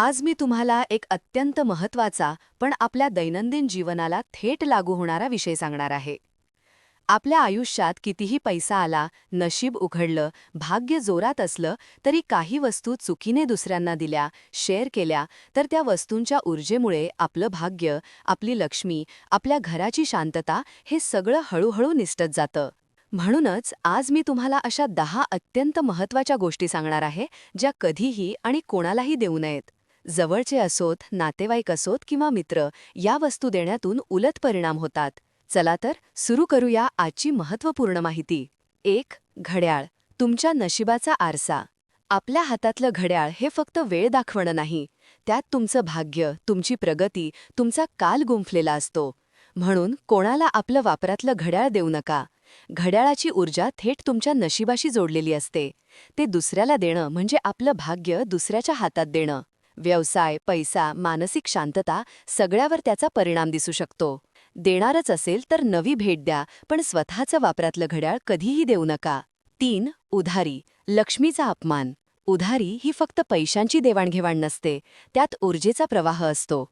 आज मी तुम्हाला एक अत्यंत महत्त्वाचा पण आपल्या दैनंदिन जीवनाला थेट लागू होणारा विषय सांगणार आहे. आपल्या आयुष्यात कितीही पैसा आला नशीब उघडलं भाग्य जोरात असलं तरी काही वस्तू चुकीने दुसऱ्यांना दिल्या शेअर केल्या तर त्या वस्तूंच्या ऊर्जेमुळे आपलं भाग्य आपली लक्ष्मी आपल्या घराची शांतता हे सगळं हळूहळू निसटत जातं. म्हणूनच आज मी तुम्हाला अशा दहा अत्यंत महत्त्वाच्या गोष्टी सांगणार आहे ज्या कधीही आणि कोणालाही देऊ नयेत. जवळचे असोत नातेवाईक असोत किंवा मित्र या वस्तू देण्यातून उलट परिणाम होतात. चला तर सुरू करूया आजची महत्त्वपूर्ण माहिती. एक घड्याळ. तुमच्या नशिबाचा आरसा. आपल्या हातातलं घड्याळ हे फक्त वेळ दाखवणं नाही. त्यात तुमचं भाग्य तुमची प्रगती तुमचा काल गुंफलेला असतो. म्हणून कोणाला आपलं वापरातलं घड्याळ देऊ नका. घड्याळाची ऊर्जा थेट तुमच्या नशिबाशी जोडलेली असते. ते दुसऱ्याला देणं म्हणजे आपलं भाग्य दुसऱ्याच्या हातात देणं. व्यवसाय पैसा मानसिक शांतता सगळ्यावर त्याचा परिणाम दिसू शकतो. देणारच असेल तर नवी भेट द्या पण स्वतःचं वापरातलं घड्याळ कधीही देऊ नका. तीन उधारी. लक्ष्मीचा अपमान. उधारी ही फक्त पैशांची देवाणघेवाण नसते त्यात ऊर्जेचा प्रवाह असतो.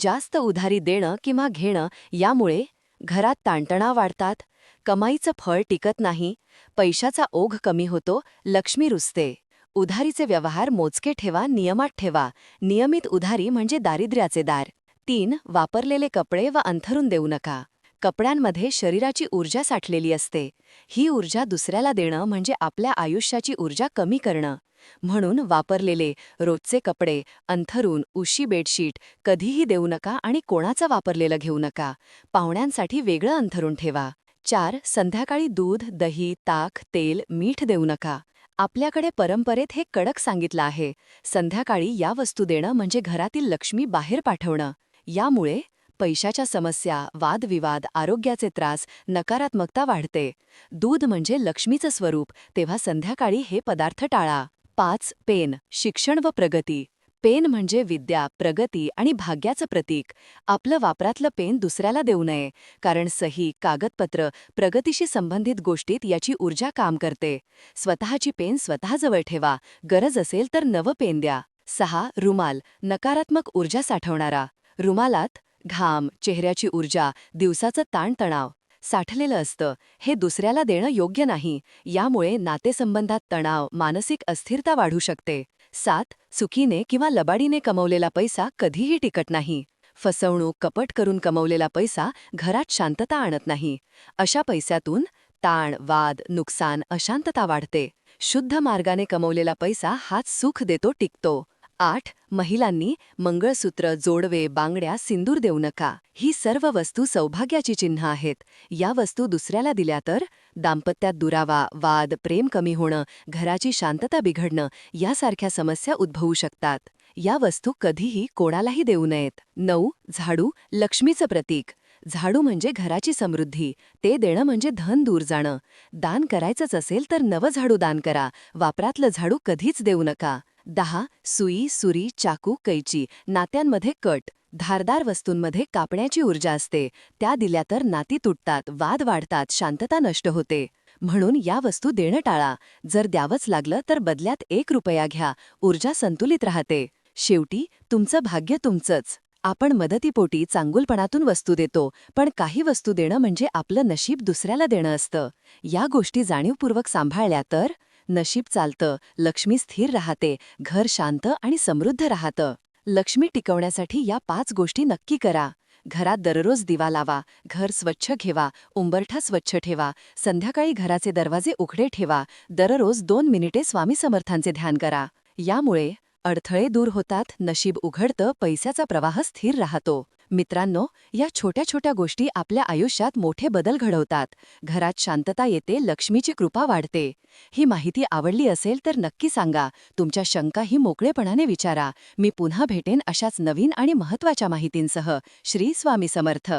जास्त उधारी देणं किंवा घेणं यामुळे घरात ताणतणाव वाढतात कमाईचं फळ टिकत नाही पैशाचा ओघ कमी होतो लक्ष्मी रुसते. उधारीचे व्यवहार मोजके ठेवा नियमात ठेवा. नियमित उधारी म्हणजे दारिद्र्याचे दार. तीन वापरलेले कपडे व अंथरून देऊ नका. कपड्यांमध्ये शरीराची ऊर्जा साठलेली असते. ही ऊर्जा दुसऱ्याला देणं म्हणजे आपल्या आयुष्याची ऊर्जा कमी करणं. म्हणून वापरलेले रोजचे कपडे अंथरून उशी बेडशीट कधीही देऊ नका आणि कोणाचं वापरलेलं घेऊ नका. पाहुण्यांसाठी वेगळं अंथरून ठेवा. चार संध्याकाळी दूध दही ताक तेल मीठ देऊ नका. आपल्याकडे परंपरेत हे कडक सांगितलं आहे. संध्याकाळी या वस्तू देणं म्हणजे घरातील लक्ष्मी बाहेर पाठवणं. यामुळे पैशाच्या समस्या वादविवाद आरोग्याचे त्रास नकारात्मकता वाढते. दूध म्हणजे लक्ष्मीचं स्वरूप तेव्हा संध्याकाळी हे पदार्थ टाळा. पाच पेन शिक्षण व प्रगती. पेन म्हणजे विद्या प्रगती आणि भाग्याचं प्रतीक. आपलं वापरातलं पेन दुसऱ्याला देऊ नये कारण सही कागदपत्र प्रगतीशी संबंधित गोष्टीत याची ऊर्जा काम करते. स्वतःची पेन स्वतःजवळ ठेवा गरज असेल तर नवं पेन द्या. सहा रुमाल नकारात्मक ऊर्जा साठवणारा. रुमालात घाम चेहऱ्याची ऊर्जा दिवसाचं ताणतणाव. साठलेलं असतं हे दुसऱ्याला देणं योग्य नाही यामुळे नातेसंबंधात तणाव मानसिक अस्थिरता वाढू शकते. सात चुकीने किंवा लबाडीने कमवलेला पैसा कधीही टिकत नाही. फसवणूक कपट करून कमवलेला पैसा घरात शांतता आणत नाही. अशा पैशातून ताण वाद नुकसान अशांतता वाढते. शुद्ध मार्गाने कमवलेला पैसा हाच सुख देतो टिकतो. आठ महिलांनी मंगळसूत्र जोडवे बांगड्या सिंदूर देऊ नका. ही सर्व वस्तू सौभाग्याची चिन्ह आहेत. या वस्तू दुसऱ्याला दिल्या तर दाम्पत्यात दुरावा वाद प्रेम कमी होणं घराची शांतता बिघडणं यासारख्या समस्या उद्भवू शकतात. या वस्तू कधीही कोणालाही देऊ नयेत. नऊ झाडू लक्ष्मीचं प्रतीक. झाडू म्हणजे घराची समृद्धी. ते देणं म्हणजे धन दूर जाणं. दान करायचंच असेल तर नवं झाडू दान करा. वापरातलं झाडू कधीच देऊ नका. दहा सुई सुरी चाकू कैची नात्यांमध्ये कट धारदार वस्तूंमध्ये कापण्याची ऊर्जा असते. त्या दिल्या तर नाती तुटतात वाद वाढतात शांतता नष्ट होते. म्हणून या वस्तू देणं टाळा. जर द्यावंच लागलं तर बदल्यात एक रुपया घ्या. ऊर्जा संतुलित राहते. शेवटी तुमचं भाग्य तुमचंच. आपण मदतीपोटी चांगुलपणातून वस्तू देतो पण काही वस्तू देणं म्हणजे आपलं नशीब दुसऱ्याला देणं असतं. या गोष्टी जाणीवपूर्वक सांभाळल्या तर नशीब चालतं लक्ष्मी स्थिर राहते घर शांत आणि समृद्ध राहतं. लक्ष्मी टिकवण्यासाठी या पाच गोष्टी नक्की करा. घरात दररोज दिवा लावा घर स्वच्छ घेवा उंबरठा स्वच्छ ठेवा संध्याकाळी घराचे दरवाजे उघडे ठेवा दररोज दोन मिनिटे स्वामी समर्थांचे ध्यान करा. यामुळे अडथळे दूर होतात नशीब उघडतं पैशाचा प्रवाह स्थिर राहतो. मित्रांनो या छोट्या छोट्या गोष्टी आपल्या आयुष्यात मोठे बदल घडवतात. घरात शांतता येते लक्ष्मीची कृपा वाढते. ही माहिती आवडली असेल तर नक्की सांगा. तुमच्या शंका ही मोकळेपणाने विचारा. मी पुन्हा भेटेन अशाच नवीन आणि महत्त्वाच्या माहितींसह. श्री स्वामी समर्थ.